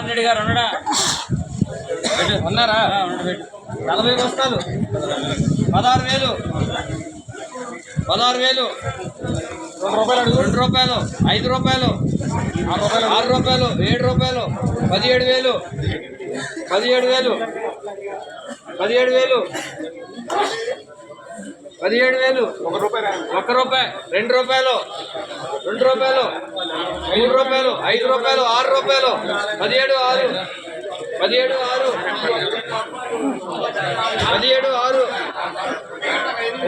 రెడ్డి గారు ఉన్నాడా. ఉన్నారా? నలభై బస్తాలు. పదహారు వేలు. పదహారు వేలు. రెండు రూపాయలు ఐదు రూపాయలు. ఆరు రూపాయలు ఏడు రూపాయలు. పదిహేడు వేలు. పదిహేడు వేలు. పదిహేడు వేలు. పదిహేడు వేలు. ఒక రూపాయి ఒక్క రూపాయి. రెండు రూపాయలు. రెండు రూపాయలు మూడు రూపాయలు ఐదు రూపాయలు ఆరు రూపాయలు పదిహేడు ఆరు పదిహేడు ఆరు పదిహేడు ఆరు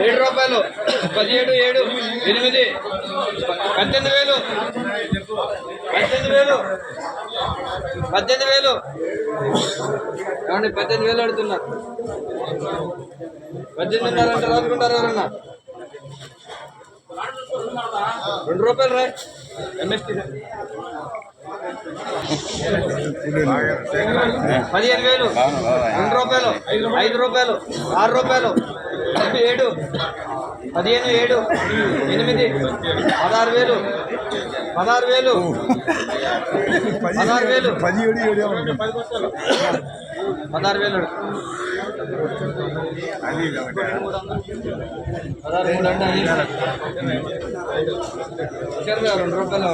ఏడు రూపాయలు పదిహేడు ఏడు ఎనిమిది పద్దెనిమిది వేలు పద్దెనిమిది వేలు పద్దెనిమిది వేలు. ఏమండి పద్దెనిమిది వేలు అడుగుతున్నారు. పద్దెనిమిదిన్నర అంటే రాసుకుంటారు ఎవరన్నా? రెండు రూపాయలు రా. ఎంఎస్టీ పదిహేను వేలు. రెండు రూపాయలు. ఐదు రూపాయలు. ఆరు రూపాయలు. ఏడు. పదిహేను ఏడు. ఎనిమిది. పదహారు వేలు. పదహారు వేలు. పదహారు వేలు. పదిహేడు ఏడు పదహారు వేలు. రెండు రూపాయలు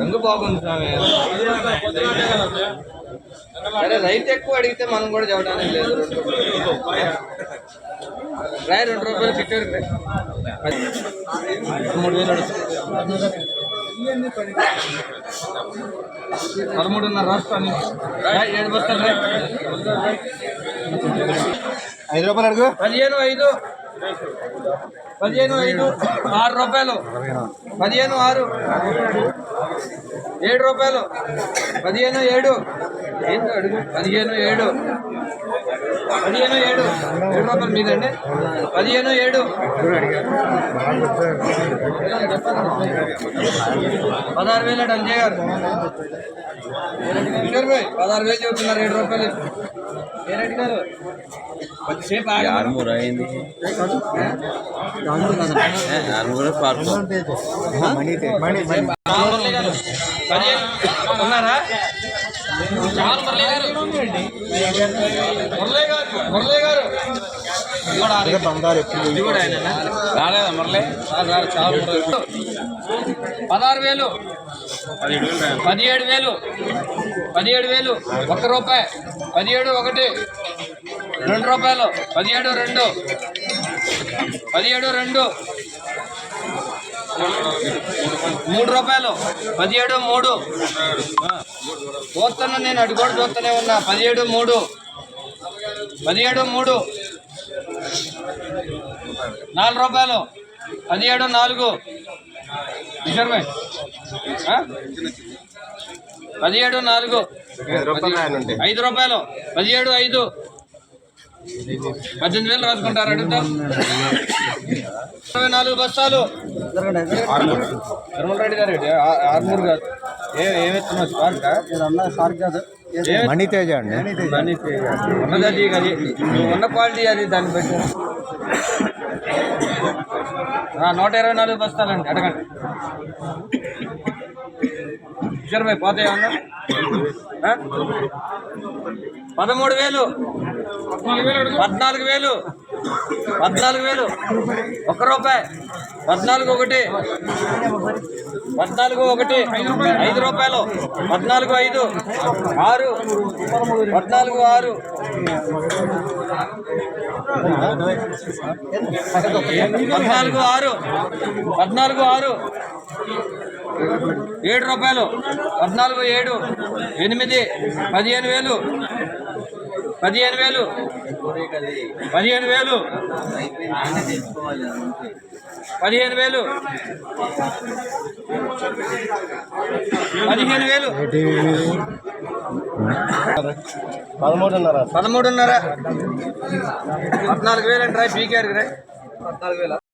రంగు బాగుంది స్వామి అరే రైతు ఎక్కువ అడిగితే మనం కూడా చెప్పడానికి లేదు రెండు రూపాయలు. రాయ్ రెండు రూపాయలు పెట్టారు మూడు వేలు అడుగుతుంది పదమూడున్నర రాష్ట్రాన్ని. ఏడు బస్తాలు ఐదు రూపాయలు అడుగు. పదిహేను ఐదు. పదిహేను ఐదు. ఆరు రూపాయలు. పదిహేను ఆరు. ఏడు రూపాయలు. పదిహేను ఏడు. పదిహేను ఏడు. పదిహేను ఏడు. ఏడు రూపాయలు మీదండి. పదిహేను ఏడు. పదహారు వేలు అండి అంజయ్ గారు. కిషోర్ భాయ్ పదహారు వేలు చెబుతున్నారు ఏడు రూపాయలు. ఏ రెడ్డి గారు కొద్దిసేపు ఆరుమూరు అయింది. ఆరుమూరు పార్కు. ఉన్నారా? చాలు మురళి గారు. మురళి గారు మురళి? రాలేదా చాలు. పదహారు వేలు. పదిహేడు వేలు. పదిహేడు వేలు. ఒక్క రూపాయి. పదిహేడు ఒకటి. రెండు రూపాయలు. పదిహేడు రెండు. పదిహేడు రెండు. మూడు రూపాయలు. పదిహేడు మూడు. చూస్తున్నా నేను అటు కూడా చూస్తూనే ఉన్నా. పదిహేడు మూడు. పదిహేడు మూడు. నాలుగు రూపాయలు. పదిహేడు నాలుగు? పదిహేడు నాలుగు. ఐదు రూపాయలు. పదిహేడు ఐదు. పద్దెనిమిది వేలు రాసుకుంటారు అడుగుతారు. ఇరవై నాలుగు బస్తాలు తిరుమల రెడ్డి గారు ఆరుమూరు కాదు ఏ స్పార్క్ సార్ కాదు మణి తేజ అండి ఉన్నది అది. ఉన్న క్వాలిటీ అది దాన్ని బట్టి. నూట ఇరవై నాలుగు బస్తాలండి అడగండి. కిషోర్ పోతాయన్నా పదమూడు వేలు. పద్నాలుగు వేలు. పద్నాలుగు వేలు. ఒక్క రూపాయి. పద్నాలుగు ఒకటి. పద్నాలుగు ఒకటి. ఐదు రూపాయలు. పద్నాలుగు ఐదు. ఆరు. పద్నాలుగు ఆరు. పద్నాలుగు ఆరు. పద్నాలుగు ఆరు. ఏడు రూపాయలు పద్నాలుగు ఏడు ఎనిమిది పదిహేను వేలు పదిహేను వేలు పదిహేను వేలు పదిహేను వేలు పదిహేను వేలు. పదమూడున్నర. పదమూడున్నర. పద్నాలుగు వేలు అంటే రాయ్ పీకేఆర్కి రాయ్ పద్నాలుగు వేల?